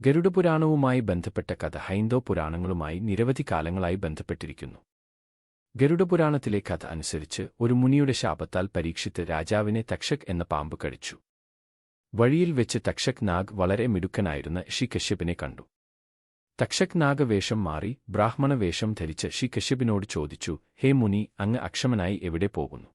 ഗരുഡപുരാണവുമായി ബന്ധപ്പെട്ട കഥ ഹൈന്ദവ പുരാണങ്ങളുമായി നിരവധി കാലങ്ങളായി ബന്ധപ്പെട്ടിരിക്കുന്നു. ഗരുഡപുരാണത്തിലെ കഥ അനുസരിച്ച് ഒരു മുനിയുടെ ശാപത്താൽ പരീക്ഷിത്ത് രാജാവിനെ തക്ഷക് എന്ന പാമ്പ് കടിച്ചു. വഴിയിൽ വെച്ച് തക്ഷക് നാഗ് വളരെ മിടുക്കനായിരുന്ന ഷി കശ്യപിനെ കണ്ടു. തക്ഷക് നാഗവേഷം മാറി ബ്രാഹ്മണവേഷം ധരിച്ച് ഷി കശ്യപിനോട് ചോദിച്ചു ഹേ മുനി അങ്ങ് അക്ഷമനായി എവിടെ പോകുന്നു?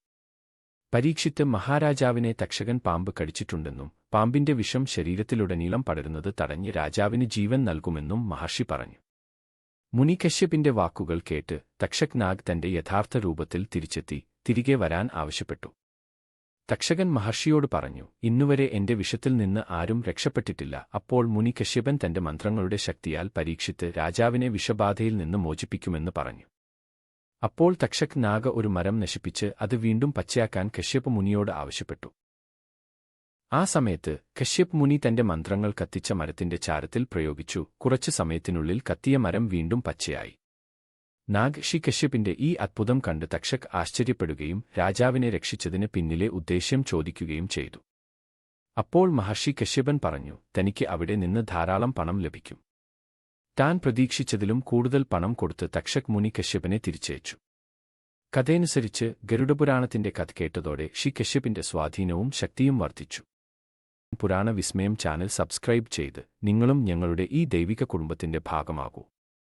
പരീക്ഷിത്ത് മഹാരാജാവിനെ തക്ഷകൻ പാമ്പ് കടിച്ചിട്ടുണ്ടെന്നും പാമ്പിന്റെ വിഷം ശരീരത്തിലുടനീളം പടരുന്നത് തടഞ്ഞ് രാജാവിന് ജീവൻ നൽകുമെന്നും മഹർഷി പറഞ്ഞു. മുനി കശ്യപിന്റെ വാക്കുകൾ കേട്ട് തക്ഷക് നാഗ് തന്റെ യഥാർത്ഥ രൂപത്തിൽ തിരിച്ചെത്തി തിരികെ വരാൻ ആവശ്യപ്പെട്ടു. തക്ഷകൻ മഹർഷിയോട് പറഞ്ഞു ഇന്നുവരെ എന്റെ വിഷത്തിൽ നിന്ന് ആരും രക്ഷപ്പെട്ടിട്ടില്ല. അപ്പോൾ മുനി കശ്യപൻ തന്റെ മന്ത്രങ്ങളുടെ ശക്തിയാൽ പരീക്ഷിത്ത് രാജാവിനെ വിഷബാധയിൽ നിന്ന് മോചിപ്പിക്കുമെന്ന് പറഞ്ഞു. അപ്പോൾ തക്ഷക് നാഗ ഒരു മരം നശിപ്പിച്ച് അത് വീണ്ടും പച്ചയാക്കാൻ കശ്യപ് മുനിയോട് ആവശ്യപ്പെട്ടു. ആ സമയത്ത് കശ്യപ് മുനി തന്റെ മന്ത്രങ്ങൾ കത്തിച്ച മരത്തിന്റെ ചാരത്തിൽ പ്രയോഗിച്ചു. കുറച്ചു സമയത്തിനുള്ളിൽ കത്തിയ മരം വീണ്ടും പച്ചയായി. നാഗ് ഷി കശ്യപിന്റെ ഈ അത്ഭുതം കണ്ട് തക്ഷക് ആശ്ചര്യപ്പെടുകയും രാജാവിനെ രക്ഷിച്ചതിന് പിന്നിലെ ഉദ്ദേശ്യം ചോദിക്കുകയും ചെയ്തു. അപ്പോൾ മഹർഷി കശ്യപൻ പറഞ്ഞു തനിക്ക് അവിടെ നിന്ന് ധാരാളം പണം ലഭിക്കും. താൻ പ്രതീക്ഷിച്ചതിലും കൂടുതൽ പണം കൊടുത്ത് തക്ഷക് മുനി കശ്യപിനെ തിരിച്ചയച്ചു. കഥയനുസരിച്ച് ഗരുഡപുരാണത്തിന്റെ കഥ കേട്ടതോടെ ഷി കശ്യപിന്റെ സ്വാധീനവും ശക്തിയും വർദ്ധിച്ചു. പുരാണ വിസ്മയം ചാനൽ സബ്സ്ക്രൈബ് ചെയ്ത് നിങ്ങളും ഞങ്ങളുടെ ഈ ദൈവിക കുടുംബത്തിന്റെ ഭാഗമാകൂ.